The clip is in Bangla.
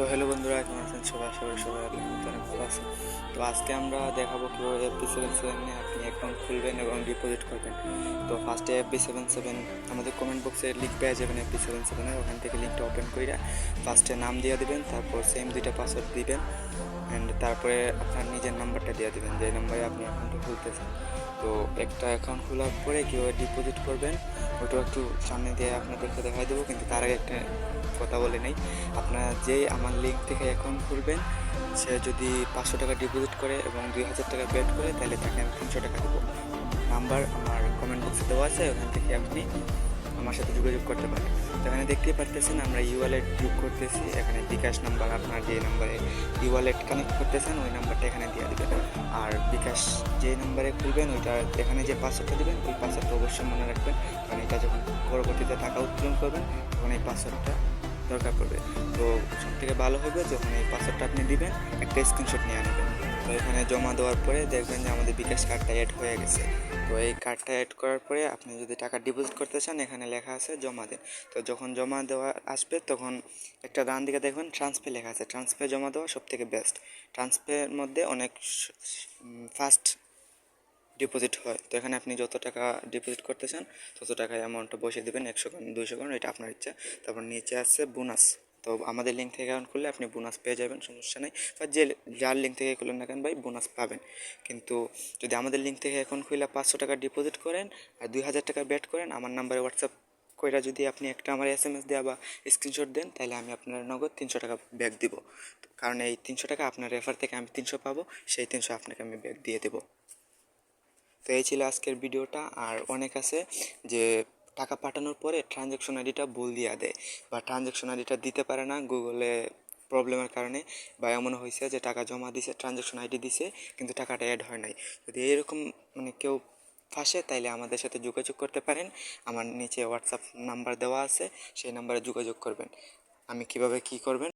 তো হ্যালো বন্ধুরা, কেমন আছেন সবাই? আশা করি সবাই আপনি অনেক ভালো আছেন। তো আজকে আমরা দেখাবো কীভাবে এফবি সেভেন সেভেনে আপনি অ্যাকাউন্ট খুলবেন এবং ডিপোজিট করবেন। তো ফার্স্টে এফবি সেভেন সেভেন আমাদের কমেন্ট বক্সে লিঙ্ক পেয়ে যাবেন এফবি সেভেন সেভেনের ওখান থেকে লিঙ্কটা ওপেন করে ফার্স্টে নাম দিয়ে দেবেন, তারপর সেম দুইটা পাসওয়ার্ড দিবেন। অ্যান্ড তারপরে আপনার নিজের নাম্বারটা দিয়ে দেবেন, যে নাম্বারে আপনি অ্যাকাউন্টটা খুলতেছেন। তো একটা অ্যাকাউন্ট খোলার পরে কীভাবে ডিপোজিট করবেন, ওটা একটু সামনে দিয়ে আপনাদেরকে দেখাই দেবো, কিন্তু তার আগে একটা কথা বলে নেই। আপনারা যেই আমার লিঙ্ক থেকে অ্যাকাউন্ট খুলবেন, সে যদি পাঁচশো টাকা ডিপোজিট করে এবং দুই হাজার টাকা বেড করে, তাহলে তাকে আমি তিনশো টাকা দেবো। নাম্বার আমার কমেন্ট বক্সে দেওয়া আছে, ওখান থেকে আপনি আমার সাথে যোগাযোগ করতে পারেন তো এখানে দেখতেই পারতেছেন আমরা ই ওয়ালেট যোগ করতেছি। এখানে বিকাশ নাম্বার আপনার যে নাম্বারে ই ওয়ালেট কানেক্ট করতেছেন, ওই নাম্বারটা এখানে দিয়ে দেবেন। আর বিকাশ যে নাম্বারে খুলবেন, ওইটা এখানে যে পাসওয়ার্ডটা দেবেন, ওই পাসওয়ার্ডটা অবশ্যই মনে রাখবেন। কারণ এটা যখন পরবর্তীতে টাকা উত্তোলন করবেন, তখন এই পাসওয়ার্ডটা দরকার পড়বে। তো সব থেকে ভালো হবে যখন এই পাসওয়ার্ডটা আপনি দিবেন, একটা স্ক্রিনশট নিয়ে নেবেন তো এখানে জমা দেওয়ার পরে দেখবেন যে আমাদের বিকাশ কার্ডটা অ্যাড হয়ে গেছে। তো এই কার্ডটা অ্যাড করার পরে আপনি যদি টাকা ডিপোজিট করতে চান, এখানে লেখা আছে জমা দেন। তো যখন জমা দেওয়া আসবে, তখন একটা ডান দিকে দেখবেন ট্রান্সফার লেখা আছে। ট্রান্সফার জমা দেওয়া সব থেকে বেস্ট ট্রান্সফারের মধ্যে অনেক ফাস্ট ডিপোজিট হয়। তো এখানে আপনি যত টাকা ডিপোজিট করতে চান, তত টাকা অ্যামাউন্টটা বসিয়ে দেবেন। একশো কারণ দুইশো কারণ এটা আপনার ইচ্ছা। তারপর নিচে আছে বোনাস তো আমাদের লিঙ্ক থেকে অ্যাকাউন্ট খুললে আপনি বোনাস পেয়ে যাবেন, সমস্যা নেই। বা যে যার লিঙ্ক থেকে খুললেন না কেন ভাই বোনাস পাবেন। কিন্তু যদি আমাদের লিঙ্ক থেকে অ্যাকাউন্ট খুলে পাঁচশো টাকা ডিপোজিট করেন আর দুই হাজার টাকা ব্যাট করেন, আমার নাম্বারে হোয়াটসঅ্যাপ কইরা যদি আপনি একটা আমার এস এম এস দেওয়া বা স্ক্রিনশট দেন, তাহলে আমি আপনার নগদ তিনশো টাকা ব্যাক দিব। কারণ এই তিনশো টাকা আপনার রেফার থেকে আমি তিনশো পাবো, সেই তিনশো আপনাকে আমি ব্যাক দিয়ে দেবো। তো এই ছিল আজকের ভিডিওটা আর অনেক আছে যে টাকা পাঠানোর পরে ট্রানজ্যাকশন আইডিটা বল দিয়া দেয় বা ট্রানজ্যাকশন আইডিটা দিতে পারে না গুগলে প্রবলেমের কারণে বা এমন হয়েছে যে টাকা জমা দিছে ট্রানজ্যাকশন আইডি দিছে, কিন্তু টাকাটা অ্যাড হয় নাই। যদি এরকম মানে কেউ ফাঁসে, তাইলে আমাদের সাথে যোগাযোগ করতে পারেন। আমার নিচে হোয়াটসঅ্যাপ নাম্বার দেওয়া আছে, সেই নাম্বারে যোগাযোগ করবেন। আমি কীভাবে কি করবেন?